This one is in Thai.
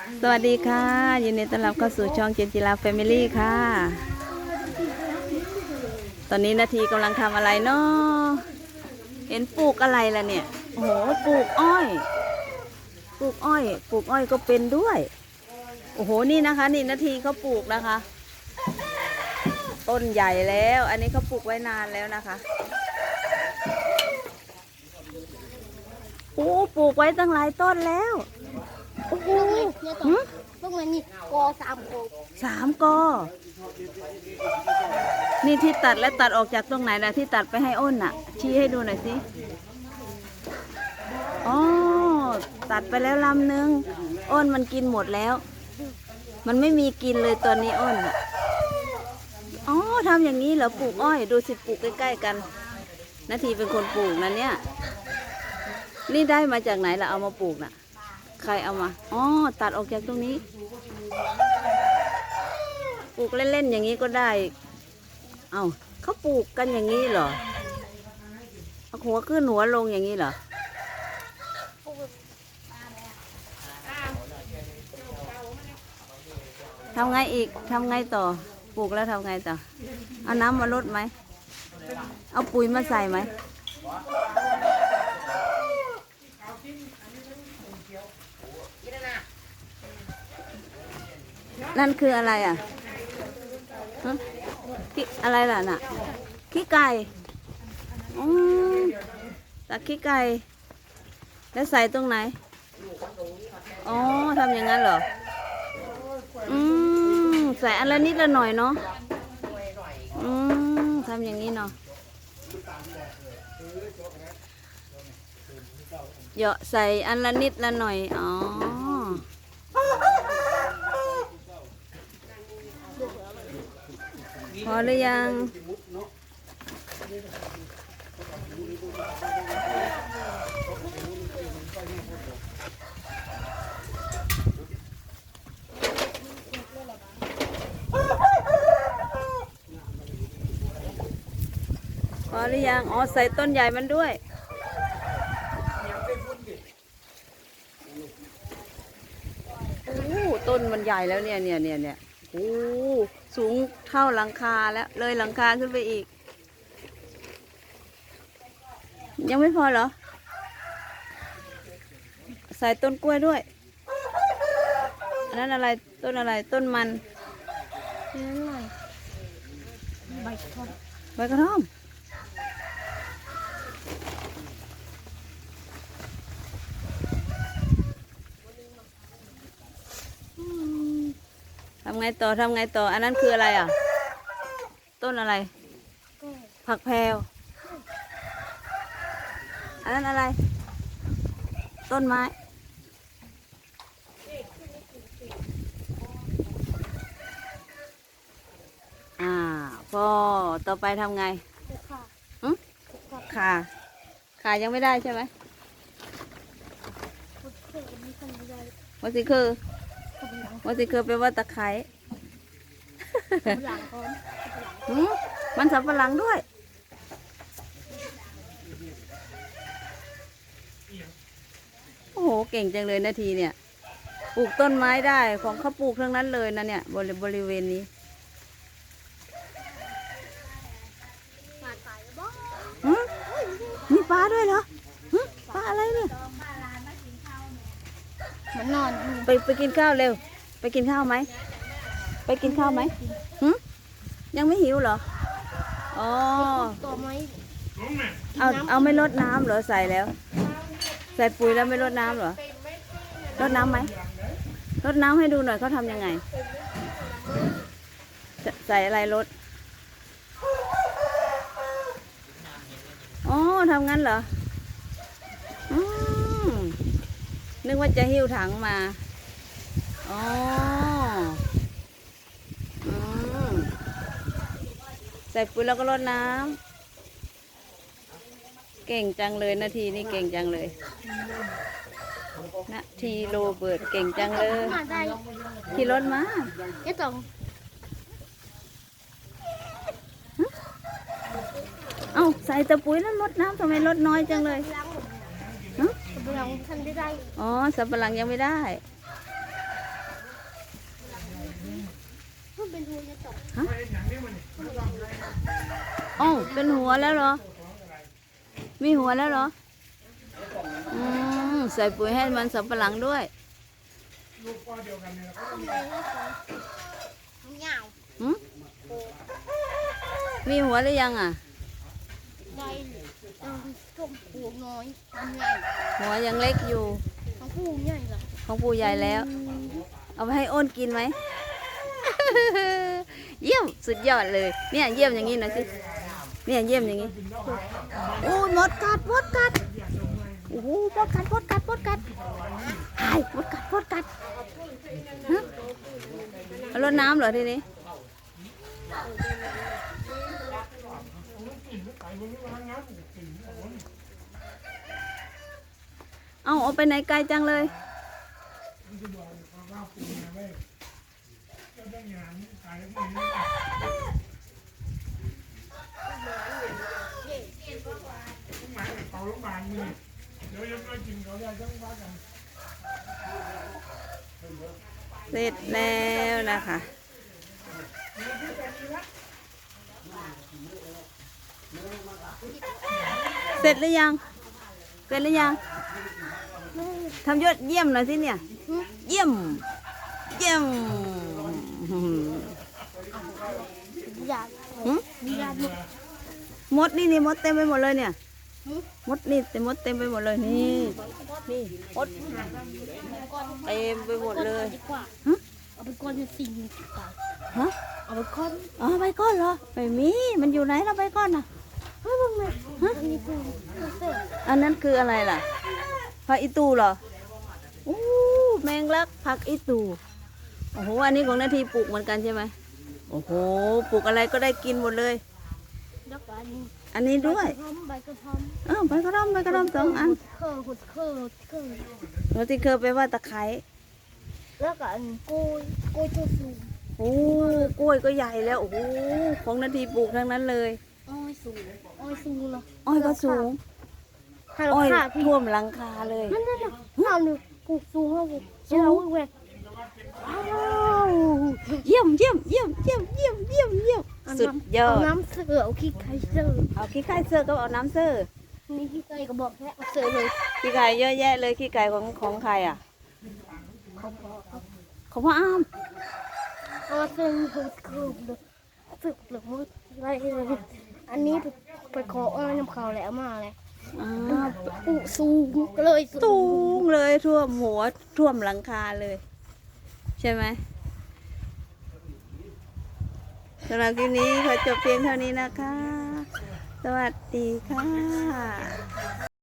สวัสดีค่ะ ยินดีต้อนรับเข้าสู่ช่องเจนจิลาแฟมิลี่ค่ะ ตอนนี้นาทีกำลังทำอะไรเนาะเห็นปลูกอะไรล่ะเนี่ย โอ้โห ปลูกอ้อย ปลูกอ้อย ปลูกอ้อยก็เป็นด้วย โอ้โห นี่นะคะ นี่นาทีเขาปลูกนะคะ ต้นใหญ่แล้ว อันนี้เขาปลูกไว้นานแล้วนะคะโอ้ปลูกไว้ตั้งหลายต้นแล้ว โอ้โหเนี่ยต่อหึพวกมันนี่กอสามโกสามกอ นี่ที่ตัดและตัดออกจากตรงไหนนะที่ตัดไปให้อ้นน่ะ ชี้ให้ดูหน่อยสิ อ๋อ ตัดไปแล้วลำหนึ่งอ้นมันกินหมดแล้ว มันไม่มีกินเลยตอนนี้อ้นน่ะอ๋อทำอย่างนี้เหรอปลูกอ้อย ดูสิปลูกใกล้ๆกัน นาทีเป็นคนปลูกนะเนี่ย นี่ได้มาจากไหนล่ะเอามาปลูกน่ะ ใครเอามา อ๋อ ตัดออกจากตรงนี้ ปลูกเล่นๆอย่างนี้ก็ได้ เอา้าเขาปลูกกันอย่างนี้เหรอเอาหัวขึ้นหัวลงอย่างนี้เหรอทำไงอีก ทำไงต่อ ปลูกแล้วทำไงต่อ เอาน้ำมาลดไหม เอาปุ๋ยมาใส่ไหม นั่นคืออะไรอะขี้อะไรล่ะน่ะขี้ไก่อืมตักขี้ไก่แล้วใส่ตรงไหน อ๋อทำอย่างนั้นเหรอ อืมใส่อันละนิดละหน่อยเนาะ อืมทำอย่างนี้เนาะเหยาะใส่อันละนิดละหน่อย อ๋อ พอหรือยังพอหรือยังอ๋อใส่ต้นใหญ่มันด้วยโอ้ต้นมันใหญ่แล้วเนี่ยเนี่ยเนี่ยเนี่ยโอ้ สูงเท่าหลังคาแล้วเลยหลังคาขึ้นไปอีก ยังไม่พอเหรอ ใส่ต้นกล้วยด้วยอันนั้นอะไรต้นอะไรต้นมันนี่นั่นหน่อยใบทองใบกระท่อม ทำไง ต่อทำไงต่อ อันนั้นคืออะไรอะ ต้นอะไรก็ผักแพรวอันนั้นอะไร ต้นไม้อ่าพอต่อไปทำไงค่ะหึขาขายังไม่ได้ใช่ไหมพุทธเจ้าไม่ทำไม่ได้วัสิคือกำลังวัสิคือแปลว่าตะไคร้กำลังพร้อม หืมมันสับปะหลังด้วย โอ้โห เก่งจังเลยนาทีเนี่ย ปลูกต้นไม้ได้ของเขาปลูกทั้งนั้นเลยนะเนี่ยบริบริเวณนี้มาตายแล้วบ้าหืมมีปลาด้วยเหรอหืมปลาอะไรเนี่ย มันนอน ไปไปกินข้าวเร็ว ไปกินข้าวไหม ไปกินข้าวไหมหยังไม่หิวเหรอ อ๋อ ตัวไม้เอาเอาไม่ลดน้ำเหรอใส่แล้ว ใส่ปุ๋ยแล้วไม่ลดน้ำเหรอลดน้ำไหมลดน้ำให้ดูหน่อยเขาทำยังไง ใส่อะไรลดอ๋อทำงั้นเหรออืมนึกว่าจะหิ้วถังมา อ๋อมใส่ปุ๋ยแล้วก็ลดน้ำเก่งจังเลยนาทีนี่เก่งจังเลยนาทีโรเบิร์ตเก่งจังเลยมาได้ขี่รถมาไอ้ตองเอ้าใส่แตะปุ๋ยแล้วลดน้ำทำไมลดน้อยจังเลยล้างหมดฮะกำลังทันได้ได้ อ๋อสับปะหลังยังไม่ได้ อ๋อเป็นหัวแล้วเหรอ มีหัวแล้วเหรอ อืม ใส่ปุ๋ยให้มันสับปะหลังด้วยเหงาหืมมีหัวหรือยังอะได้ต้องต้มผูน้อยใหญ่หัวยังเล็กอยู่ทั้งผูใหญ่ละของปู่ใหญ่แล้ว เอาไปให้อ้นกินไหม เยี่ยมสุดยอดเลย เนี่ยเยี่ยมอย่างนี้หน่อยสิเนี่ยเยี่ยมอย่างนี้โอ้ยมดกัดมดกัดโอ้โหมดกัดมดกัดมดกัดหายมดกัดมดกัดฮะเอารดน้ำเหรอทีนี้เอาเอาไปไหนไกลจังเลย เขาโรงพยาบาลมือเดี๋ยวยังไม่กินเขาได้ทั้งวัดกันเสร็จแล้วนะคะเสร็จหรือยัง เสร็จหรือยังทำยอดเยี่ยมหน่อยสิเนี่ย เยี่ยม เยี่ยม ยากหึอยากมดนี่นี่มดเต็มไปหมดเลยเนี่ยมดนี่เต็มมดเต็มไปหมดเลยนี่นี่มดเต็มไปหมดเลยดีกว่าฮะเอาไปก้อนจะสิ่งต่างฮะเอาไปก้อนอ๋อใบก้อนเหรอไม่มีมันอยู่ไหนเราใบก้อนน่ะเฮ้ยมึงเนี่ยฮะนี่ปูเสร็จอันนั้นคืออะไรล่ะผักอีตูเหรออู้แมงลักผักอีตูโอ้โหอันนี้ของนาทีปลูกเหมือนกันใช่ไหม โอ้โห ปลูกอะไรก็ได้กินหมดเลย แล้วก็อันนี้อันนี้ด้วย ใบกระท่อมใบกระท่อมอ้าวใบกระท่อมใบกระท่อมสองอันเคอร์หุดเคอร์หุดเคอร์โรติเคอร์ไปลว่าตะไคร้แล้วก็อันกล้วยกล้วยตัวสูงโอ้กล้วยก็ใหญ่แล้ว โอ้โห ของนาทีปลูกทั้งนั้นเลย อ้อยสูงอ้อยสูงเนาะอ้อยก็สูงถ้าอ้อยขาพี่ท่วมหลังคาเลย นั่นนั่นน่ะข้าวหนึ่งปลูกสูงมากเลยเจ้าแหวกว้าว เยี่ยมเยี่ยมเยี่ยมเยี่ยมเยี่ยมเยี่ยมเยี่ยมสุดยอเอาดน้ำเสือเอาขี้ไก่เสือเอาขี้ไก่เสื้อก็เอาน้ำเสื้อนี่ขี้ไก่ก็บอกแค่เอาเสือเลยขี้ไก่เยอะแยะเลยขี้ไก่ของของใครอะเขาบอกเอาของพ่ออ้ามเอาเสือหุดคืบเลยสึกหรือมืดอะไรเลยอันนี้ไปไปขออ้อยน้ำเขาแล้วมาเลยอ่าปลูกสูงก็เลยสูงเลยท่วมหัวท่วมหลังคาเลย ใช่ไหม สำหรับคลิปนี้ขอจบเพียงเท่านี้นะคะ สวัสดีค่ะ